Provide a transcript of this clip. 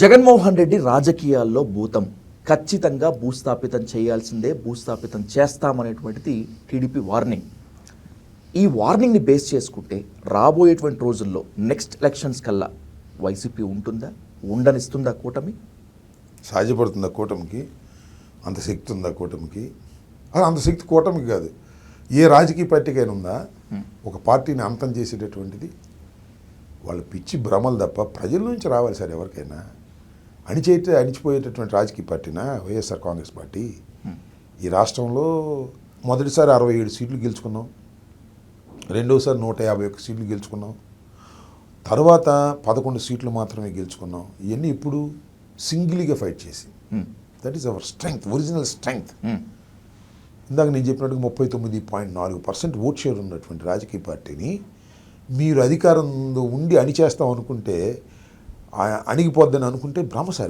జగన్మోహన్ రెడ్డి రాజకీయాల్లో భూతం. ఖచ్చితంగా భూస్థాపితం చేయాల్సిందే భూస్థాపితం చేస్తామనేటువంటిది టీడీపీ వార్నింగ్. ఈ వార్నింగ్ని బేస్ చేసుకుంటే రాబోయేటువంటి రోజుల్లో నెక్స్ట్ ఎలక్షన్స్ కల్లా వైసీపీ ఉంటుందా? ఉండనిస్తుందా కూటమి? సాధ్యపడుతుందా కూటమికి? అంత శక్తి ఉందా కూటమికి? అది అంత శక్తి కూటమికి కాదు. ఏ రాజకీయ పార్టీకైనా ఉందా? ఒక పార్టీని అంతం చేసేటటువంటిది వాళ్ళు పిచ్చి భ్రమలు తప్ప ప్రజల నుంచి రావాలి సార్ ఎవరికైనా. అణిచేటే అణిచిపోయేటటువంటి రాజకీయ పార్టీనా? వైఎస్ఆర్ కాంగ్రెస్ పార్టీ. ఈ రాష్ట్రంలో మొదటిసారి అరవై ఏడు సీట్లు గెలుచుకున్నాం. రెండోసారి నూట యాభై ఒక్క సీట్లు గెలుచుకున్నాం. తర్వాత పదకొండు సీట్లు మాత్రమే గెలుచుకున్నాం. ఇవన్నీ ఇప్పుడు సింగిల్గా ఫైట్ చేసి. That is our strength original strength. ఇందాక నేను చెప్పినట్టుగా ముప్పై తొమ్మిది పాయింట్ నాలుగు పర్సెంట్ ఓట్ షేర్ ఉన్నటువంటి రాజకీయ పార్టీని మీరు అధికారంలో ఉండి అణిచేస్తాం అనుకుంటే అణిగిపోద్దని అనుకుంటే భ్రమ సార్